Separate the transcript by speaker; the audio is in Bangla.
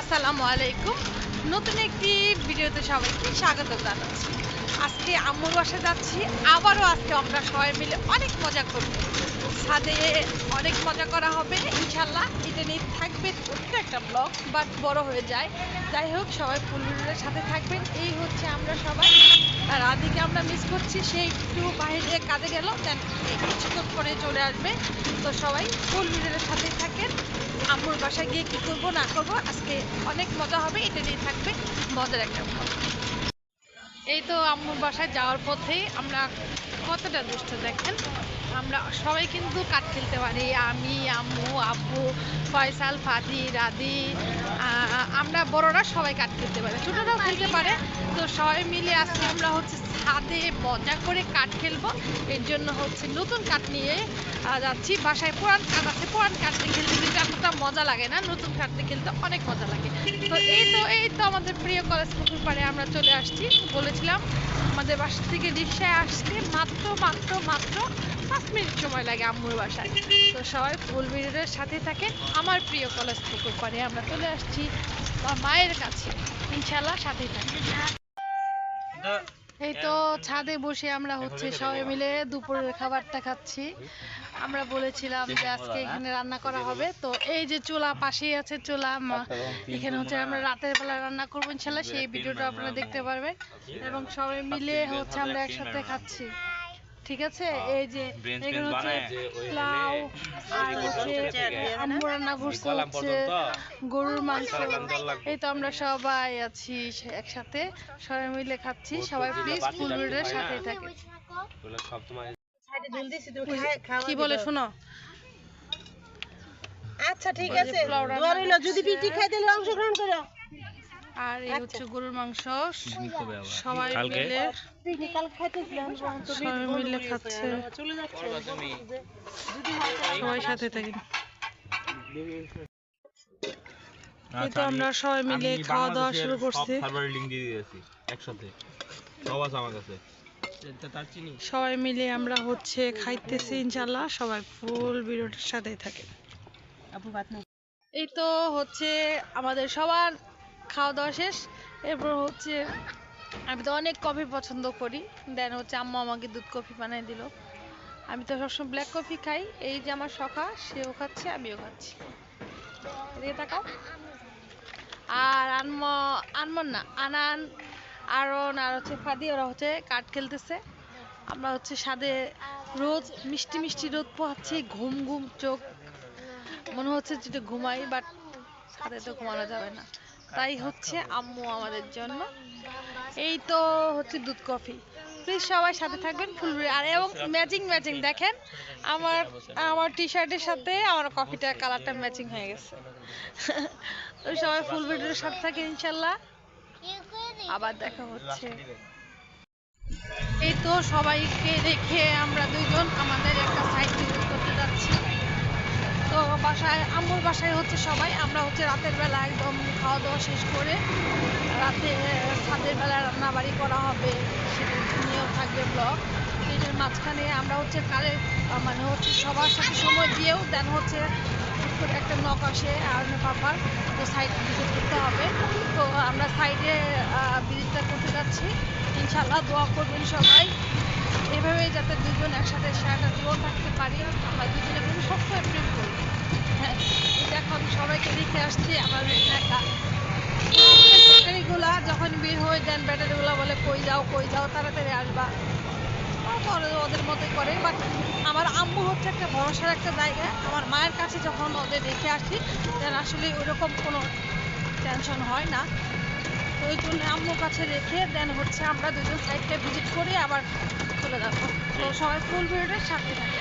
Speaker 1: আসসালামু আলাইকুম। নতুন একটি ভিডিওতে সবাইকে স্বাগত জানাচ্ছি। আজকে আম্মুর বাসা যাচ্ছি। আবারও আজকে আমরা সবাই মিলে অনেক মজা করব। ছাদে অনেক মজা করা হবে ইনশাল্লাহ এটা নিয়ে থাকবে, ছোট্ট একটা ব্লগ বাট বড় হয়ে যায়। যাই হোক, সবাই ফুল ভিডিওর সাথে থাকবেন। এই হচ্ছে আমরা সবাই। আর আদিকে আমরা মিস করছি, সে একটু বাইরে কাজে গেল দেন কিছুক্ষণ পরে চলে আসবে। তো সবাই ফুল ভিডিওর সাথেই থাকেন। আম্মুর বাসায় গিয়ে কি করব, না করব, আজকে অনেক মজা হবে এটা নিয়ে থাকবে, মজার একটা ব্লগ। এই তো আম্মুর বাসায় যাওয়ার পথেই আমরা কতটা দুষ্ট দেখেন? আমরা সবাই কিন্তু কাঠ খেলতে পারি। আমি, আম্মু, আব্বু, ফয়সাল, ফাদি, রাদি আমরা বড়রা সবাই কাঠ খেলতে পারি। ছোটরাও খেলতে পারে। তো সবাই মিলে আজকে আমরা হচ্ছে ছাদে মজা করে কাঠ খেলব। এর জন্য হচ্ছে নতুন কাঠ নিয়ে যাচ্ছি। বাসায় পুরান কাঠ আছে, পুরান কাঠ দিয়ে খেলতে কিন্তু এতটা মজা লাগে না। নতুন কাঠ দিয়ে খেলতে অনেক মজা লাগে। তো এই তো এই তো আমাদের প্রিয় কলেজ পুকুর পাড়ে আমরা চলে আসছি। বলেছিলাম, আমাদের বাসা থেকে রিক্সায় আসতে মাত্র মাত্র মাত্র পাঁচ মিনিট সময় লাগে আম্মুর বাসায়। তো সবাই ফুল ভিডিওর সাথে থাকেন। আমার প্রিয় কলেজ পুকুর পাড়ে আমরা চলে আসছি আমার মায়ের কাছে। ইনশাল্লাহ সাথেই থাকেন এই তো ছাদে বসে আমরা হচ্ছে সবাই মিলে দুপুরের খাবারটা খাচ্ছি। আমরা বলেছিলাম যে আজকে এখানে রান্না করা হবে। তো এই যে চুলা পাশেই আছে চুলা এখানে হচ্ছে আমরা রাতের বেলা রান্না করব ইনশাল্লাহ সেই ভিডিওটা আপনারা দেখতে পারবেন। এবং সবাই মিলে হচ্ছে আমরা একসাথে খাচ্ছি। ঠিক আছে? এই যে এখানে হচ্ছে পোলাও আর হচ্ছে আম্মু রান্না করছে হচ্ছে গরুর মাংস। এই তো আমরা সবাই আছি একসাথে। সবাই মিলে খাচ্ছি। সবাই প্লিজ ফুল ভিডিওর সাথেই থাকে। কি বলে শোনো?
Speaker 2: আচ্ছা ঠিক আছে। যদি
Speaker 1: করছে।
Speaker 2: পিকনিক খাইতে হলে অংশগ্রহণ করো।
Speaker 1: আর এই হচ্ছে গরুর মাংস। সবাই মিলে সবাই মিলে খাচ্ছে। সবাই সাথে থাকেন। এই
Speaker 3: আচ্ছা,
Speaker 1: তো আমরা সবাই মিলে খাওয়া দাওয়া শুরু করছি। সবাই মিলে আমরা হচ্ছে খাইতেছি ইনশাল্লাহ সবাই ফুল ভিডিওটার সাথেই থাকে
Speaker 2: আপু
Speaker 1: এই তো হচ্ছে আমাদের সবার খাওয়া দাওয়া শেষ। এরপর হচ্ছে আমি তো অনেক কফি পছন্দ করি। দেন হচ্ছে আম্মা আমাকে দুধ কফি বানিয়ে দিল। আমি তো সবসময় ব্ল্যাক কফি খাই। এই যে আমার সখা, সেও খাচ্ছে, আমিও খাচ্ছি। এদিকে তাকাও। আর আনম আনমন না, আনান, আরন আর হচ্ছে ফাদি, ওরা হচ্ছে কাঠ খেলতেছে। আমরা হচ্ছে সাদে রোদ মিষ্টি মিষ্টি রোদ পোহাচ্ছি, ঘুম ঘুম চোখ। মনে হচ্ছে যেটা ঘুমাই বাট ছাদে তো ঘুমানো যাবে না। তাই হচ্ছে আম্মু আমাদের জন্য। এই তো হচ্ছে দুধ কফি। প্লিজ সবাই সাথে থাকবেন ফুল আর এবং ম্যাচিং ম্যাচিং দেখেন আমার আমার টি শার্টের সাথে আমার কফিটার কালারটা ম্যাচিং হয়ে গেছে। তো সবাই ফুল ভিডিওর সাথে থাকে ইনশাল্লাহ। আবার দেখা হচ্ছে। এই তো সবাইকে রেখে আমরা দুইজন আমাদের একটা সাইড ভিজিট করতে যাচ্ছি। তো বাসায় আম্মুর বাসায় হচ্ছে সবাই। আমরা হচ্ছে রাতের বেলা একদম খাওয়া দাওয়া শেষ করে রাতে ছাদের বেলা রান্না বাড়ি করা হবে নিয়েও থাকবে ব্লগ। এটার মাঝখানে আমরা হচ্ছে কালে মানে হচ্ছে সবার সাথে সময় দিয়েও দেন হচ্ছে করে একটা নক আসে আর পাপার তো সাইড ভিজিট করতে হবে। তো আমরা সাইডে ভিজিটটা করতে যাচ্ছি। ইনশাল্লাহ দোয়া করবেন সবাই। এভাবেই যাতে দুজন একসাথে সারাটা জীবন থাকতে পারি। আমরা দুজনে কিন্তু সবসময় প্রেম করি। সবাইকে দেখে আসছি, আমার একা। ব্যাটারিগুলা যখন বের হয়ে দেন, ব্যাটারিগুলা বলে, কই যাও কই যাও, তাড়াতাড়ি আসবা। ওদের মতোই করে। বাট আমার আম্মু হচ্ছে একটা ভরসার একটা জায়গা। আমার মায়ের কাছে যখন ওদের রেখে আসি, দেন আসলে ওইরকম কোনো টেনশন হয় না। তো ওই জন্য আম্মুর কাছে রেখে, দেন হচ্ছে আমরা দুজন সাইডটা ভিজিট করে আবার চলে যাব। তো সবাই ফুল ভিডিওটার সাথে থাকে